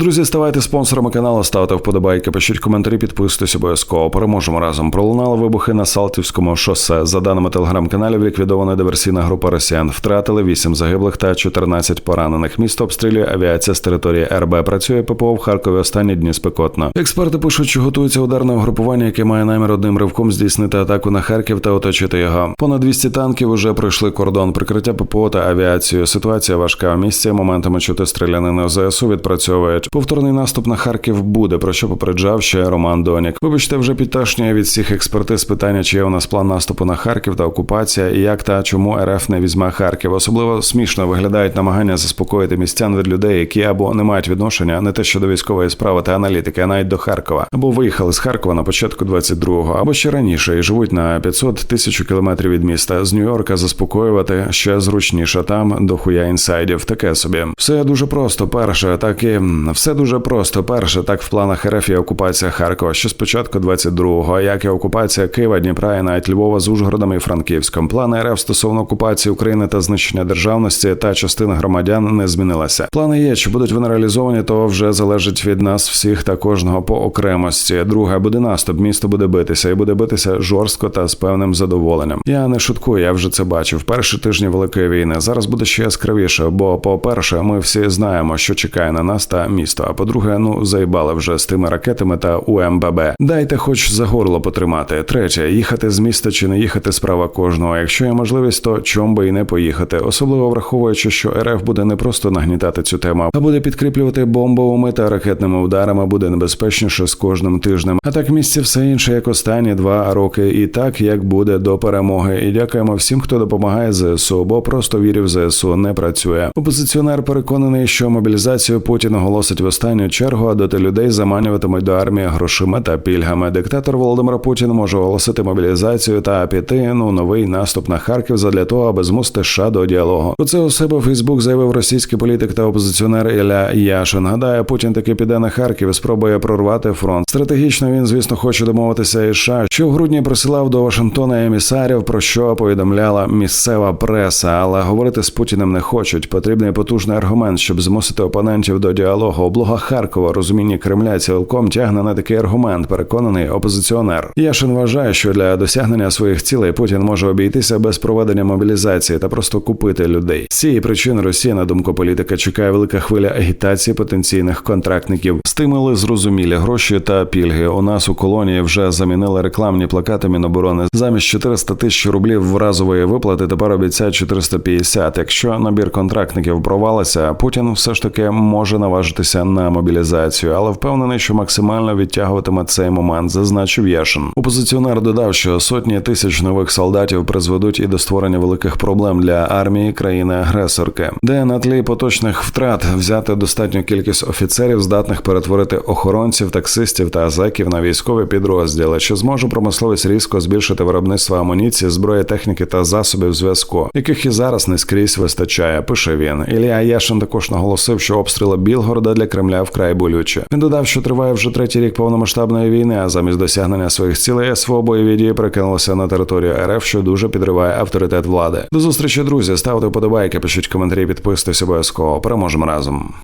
Друзі, ставайте спонсорами каналу, ставте вподобайки, пишіть коментарі, підписуйтесь обов'язково. Переможемо разом. Пролунали вибухи на Салтівському шосе. За даними телеграм-каналів, ліквідована диверсійна група росіян. Втратили 8 загиблих та 14 поранених. Місто обстрілює авіація з території РБ. Працює ППО в Харкові останні дні спекотно. Експерти пишуть, що готується ударне угрупування, яке має намір одним ривком здійснити атаку на Харків та оточити його. Понад 200 танків уже пройшли кордон. Прикриття ППО та авіацію. Ситуація важка. В моментами чути стрілянини ЗСУ відпрацьовують. Повторний наступ на Харків буде, про що попереджав ще Роман Донік. Вибачте, вже підташнює від всіх експертиз питання, чи є у нас план наступу на Харків та окупація, і як та чому РФ не візьме Харків. Особливо смішно виглядають намагання заспокоїти містян від людей, які або не мають відношення не те що до військової справи та аналітики, а навіть до Харкова, або виїхали з Харкова на початку 22-го, або ще раніше і живуть на 500 тисяч кілометрів від міста. З Нью-Йорка заспокоювати ще зручніше. Там до хуя інсайдів. Таке собі. Все дуже просто. Перше, так і все дуже просто. Перше, так в планах РФ є окупація Харкова, що спочатку 22-го, як і окупація Києва, Дніпра і навіть Львова з Ужгородом і Франківськом. Плани РФ стосовно окупації України та знищення державності та частини громадян не змінилися. Плани є, чи будуть вони реалізовані, то вже залежить від нас всіх та кожного по окремості. Друге буде наступ. Місто буде битися і буде битися жорстко та з певним задоволенням. Я не шуткую, я вже це бачив. Перші тижні великої війни. Зараз буде ще яскравіше, бо, по-перше, ми всі знаємо, що чекає на нас та місто. А по-друге, ну заїбали вже з тими ракетами та УМББ. Дайте, хоч за горло потримати. Третє, їхати з міста чи не їхати справа кожного. Якщо є можливість, то чом би і не поїхати, особливо враховуючи, що РФ буде не просто нагнітати цю тему, а буде підкріплювати бомбовими та ракетними ударами. Буде небезпечніше з кожним тижнем. А так місці все інше, як останні два роки, і так як буде до перемоги. І дякуємо всім, хто допомагає ЗСУ, бо просто вірив ЗСУ не працює. Опозиціонер переконаний, що мобілізацію Путін оголосить в останню чергу, а доти людей заманюватимуть до армії грошима та пільгами. Диктатор Володимир Путін може оголосити мобілізацію та піти ну новий наступ на Харків задля того, аби змусити США до діалогу. Про це у себе в Фейсбук заявив російський політик та опозиціонер Ілля Яшин. Гадає, Путін таки піде на Харків і спробує прорвати фронт. Стратегічно він, звісно, хоче домовитися із США, що в грудні присилав до Вашингтона емісарів, про що повідомляла місцева преса, але говорити з Путіним не хочуть. Потрібний потужний аргумент, щоб змусити опонентів до діалогу. Облога Харкова розуміння Кремля цілком тягне на такий аргумент. Переконаний опозиціонер. Яшин вважає, що для досягнення своїх цілей Путін може обійтися без проведення мобілізації та просто купити людей. З цієї причини Росія, на думку політика, чекає велика хвиля агітації потенційних контрактників. Стимули зрозумілі гроші та пільги. У нас у колонії вже замінили рекламні плакати Міноборони. Замість 400 тисяч рублів в разової виплати тепер обіцяють 450. Якщо набір контрактників провалиться, Путін все ж таки може наважитися на мобілізацію, але впевнений, що максимально відтягуватиме цей момент, зазначив Яшин. Опозиціонер додав, що сотні тисяч нових солдатів призведуть і до створення великих проблем для армії країни-агресорки, де на тлі поточних втрат взяти достатню кількість офіцерів, здатних перетворити охоронців, таксистів та азаків на військові підрозділи, що зможе промисловість різко збільшити виробництво амуніції, зброї, техніки та засобів зв'язку, яких і зараз не скрізь вистачає. Пише він. Ілля Яшин також наголосив, що обстріли Білгорода для Кремля вкрай болюче. Він додав, що триває вже третій рік повномасштабної війни, а замість досягнення своїх цілей СВО бойові дії прикинулися на територію РФ, що дуже підриває авторитет влади. До зустрічі, друзі. Ставте вподобайки, пишіть коментарі, підписуйтесь обов'язково. Переможемо разом.